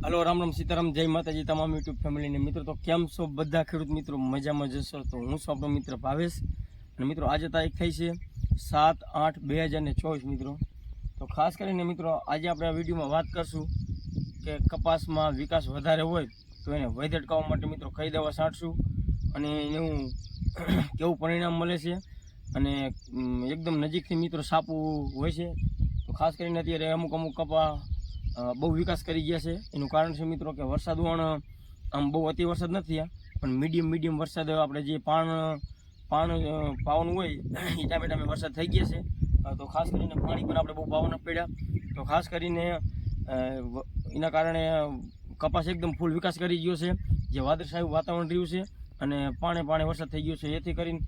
Hello, Ram Ram Sitaram, જય માતાજી તમામ યુટ્યુબ ફેમિલીને મિત્રો. તો કેમ છો બધા ખેડૂત મિત્રો? મજામાં જશો તો હું છું આપણો મિત્ર ભાવેશ. અને મિત્રો, આજે તારીખ થઈ છે સાત આઠ બે હજાર ને ચોવીસ મિત્રો. તો ખાસ કરીને મિત્રો, આજે આપણે આ વિડીયોમાં વાત કરશું કે કપાસમાં વિકાસ વધારે હોય તો એને વૈધ અટકાવવા માટે મિત્રો કઈ દવા છાંટશું અને એનું કેવું પરિણામ મળે છે અને એકદમ નજીકથી મિત્રો સાપવું હોય છે. તો ખાસ કરીને અત્યારે અમુક અમુક કપા બહુ વિકાસ કરી ગયા છે. એનું કારણ છે મિત્રો કે વરસાદ પણ આમ બહુ અતિ વરસાદ નથી પણ મીડિયમ મીડિયમ વરસાદ આપણે જે પાણ પાણ પાવાનું હોય, એ ટાઈમે ટાઈમે વરસાદ થઈ ગયા છે. તો ખાસ કરીને પાણી પણ આપણે બહુ પાવાના પડ્યા. તો ખાસ કરીને એના કારણે કપાસ એકદમ ફૂલ વિકાસ કરી ગયો છે. જે વાદળછાયું વાતાવરણ રહ્યું છે અને પાણે પાણે વરસાદ થઈ ગયો છે. એથી કરીને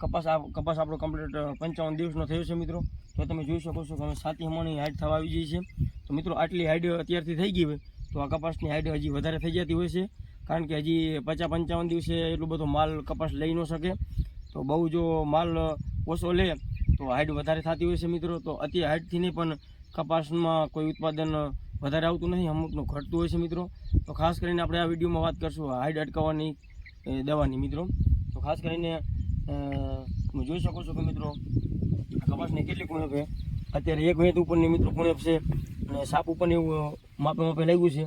કપાસ કપાસ આપણો કમ્પ્લીટ પંચાવન દિવસનો થયો છે મિત્રો. તો તમે જોઈ શકો છો કે અમે સાતી હમણાંની હાઈટ થવા આવી ગઈ છે. તો મિત્રો, આટલી હાઈટ અત્યારથી થઈ ગઈ હોય, તો આ કપાસની હાઈટ હજી વધારે થઈ જતી હોય છે. કારણ કે હજી પચાસ પંચાવન દિવસે એટલો બધો માલ કપાસ લઈ ન શકે. તો બહુ જો માલ ઓછો લે, તો હાઈટ વધારે થતી હોય છે મિત્રો. તો અતિ હાઈટથી નહીં, પણ કપાસમાં કોઈ ઉત્પાદન વધારે આવતું નથી અમુકનું ઘટતું હોય છે મિત્રો. તો ખાસ કરીને આપણે આ વિડીયોમાં વાત કરશું હાઈટ અટકાવવાની દવાની મિત્રો. તો ખાસ કરીને તમે જોઈ શકો છો કે મિત્રો કપાસની કેટલી કુણપ છે. અત્યારે એક વેત ઉપરની મિત્રો કુણેપ છે અને સાપ ઉપરની માપે માપે લાગ્યું છે.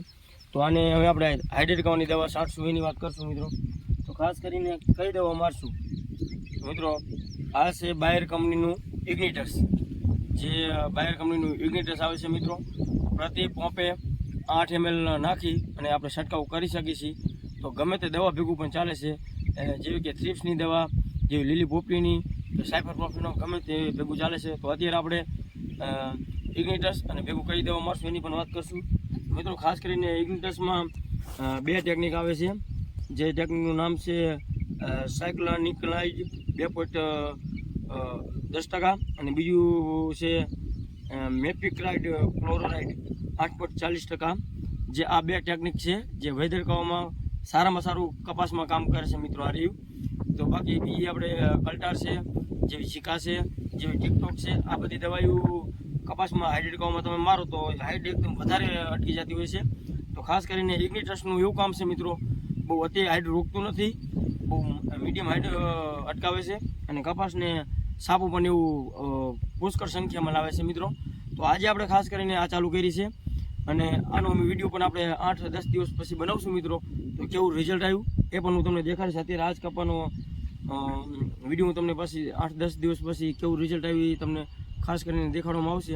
તો આને હવે આપણે હાઇડ્રેટ કરવાની દવા છાંટશું, એની વાત કરશું મિત્રો. તો ખાસ કરીને કઈ દવા મારશું? મિત્રો, આ છે બાયર કંપનીનું ઇગ્નિટર્સ. જે બાયર કંપનીનું ઇગ્નિટર્સ આવે છે મિત્રો, પ્રતિ પંપે આઠ એમએલ નાખી અને આપણે છંટકાવ કરી શકીએ છીએ. તો ગમે તે દવા ભેગું પણ ચાલે છે. જેવી કે થ્રીપ્સની દવા જેવી લીલી પોપટીની સાયફર પ્રોફીનો ગમે તે ભેગું ચાલે છે, તો અત્યારે આપણે ઇગ્નિટસ અને ભેગું કરી દેવા મળશું, એની પણ વાત કરશું. મિત્રો, ખાસ કરીને ઇગ્નિટસમાં બે ટેકનિક આવે છે. જે ટેકનિકનું નામ છે સાયક્લોનિકલાઇઝ બે પોઈન્ટ દસ ટકા અને બીજું છે મેપિક્રાઇડ ક્લોરોરાઇડ આઠ પોઈન્ટ ચાલીસ ટકા. જે આ બે ટેકનિક છે, જે વેધર સારામાં સારું કપાસમાં કામ કરે છે, મિત્રો, આ રહ્યું. તો બાકી બીજી આપણે કલ્ટાર છે, જેવી શિકા છે, જેવી ટિકટોક છે, આ બધી દવાઈઓ કપાસમાં હાઇડ્રેટ કરવામાં તમે મારો તો હાઇડ એકદમ વધારે અટકી જતી હોય છે. તો ખાસ કરીને ઇગ્નિટ્રસનું એવું કામ છે મિત્રો, બહુ અતિ હાઇટ રોકતું નથી, બહુ મીડિયમ હાઇડ અટકાવે છે અને કપાસને સાપો પણ એવું પુષ્કળ સંખ્યામાં લાવે છે મિત્રો. તો આજે આપણે ખાસ કરીને આ ચાલુ કરી છે અને આનો વીડિયો પણ આપણે આઠ દસ દિવસ પછી બનાવશું મિત્રો. તો કેવું રિઝલ્ટ આવ્યું એ પણ હું તમને દેખાડીશ. અત્યારે આજ કપાનો વીડિયો તમને પછી આઠ દસ દિવસ પછી કેવું રિઝલ્ટ આવી તમને ખાસ કરીને દેખાડવામાં આવશે.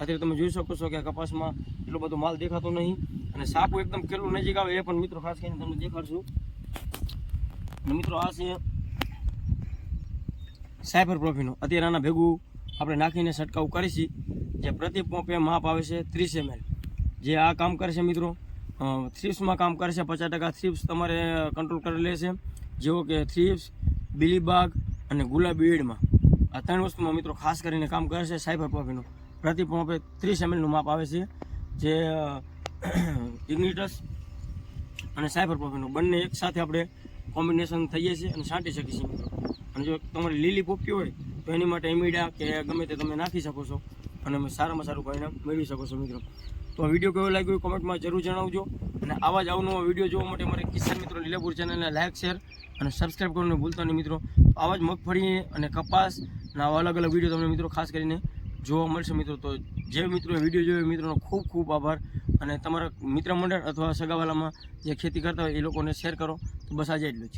અત્યારે તમે જોઈ શકો છો કે કપાસમાં એટલો બધો માલ દેખાતો નહીં અને સાપો એકદમ કેટલું નજીક આવે એ પણ મિત્રો ખાસ કરીને તમને દેખાડશું. મિત્રો આ છે સાયબર પ્રોફીનો અત્યારે આના ભેગું આપણે નાખીને છંટકાવ કરીશી. જે પ્રતિ પંપે માપ આવે છે ત્રીસ એમએલ. જે આ કામ કરે છે મિત્રો થ્રીપ્સમાં કામ કરે છે પચાસ ટકા થ્રીપ્સ તમારે કંટ્રોલ કરી લેશે. જેવો કે થ્રીપ્સ બિલીબાગ અને ગુલાબી ઈડમાં આ ત્રણ વસ્તુમાં મિત્રો ખાસ કરીને કામ કરે છે સાયબર પ્રોફીનો પ્રતિ પંપે ત્રીસ એમએલનું માપ આવે છે, જે ઇગ્નિટસ અને સાયબર પ્રોફીનો બંને એક સાથે આપણે કોમ્બિનેશન થઈએ છીએ અને છાંટી શકીએ છીએ મિત્રો. અને જો તમારી લીલી પોપટી હોય, તો એની માટે એમિડા કે ગમે તે તમે નાખી શકો છો. અને સારામાં સારું પરિણામ મેળવી શકો છો મિત્રો. તો વીડિયો કેવો લાગ્યો કોમેન્ટમાં જરૂર જણાવજો. અને આવા જ અવનવા વીડિયો જોવા માટે મારે કિસાન મિત્રો લીલાપુર ચેનલને લાઇક શેર અને સબસ્ક્રાઈબ કરવાનું ભૂલતા નહીં મિત્રો. આવા જ મગફળી અને કપાસ આવા અલગ અલગ વીડિયો તમને મિત્રો ખાસ કરીને જોવા મળશે મિત્રો. તો જે મિત્રો વીડિયો જોયો મિત્રોનો ખૂબ ખૂબ આભાર. અને તમારા મિત્ર મંડળ અથવા સગાવાલામાં જે ખેતી કરતા હોય એ લોકોને શેર કરો. તો બસ આજે એટલું જ.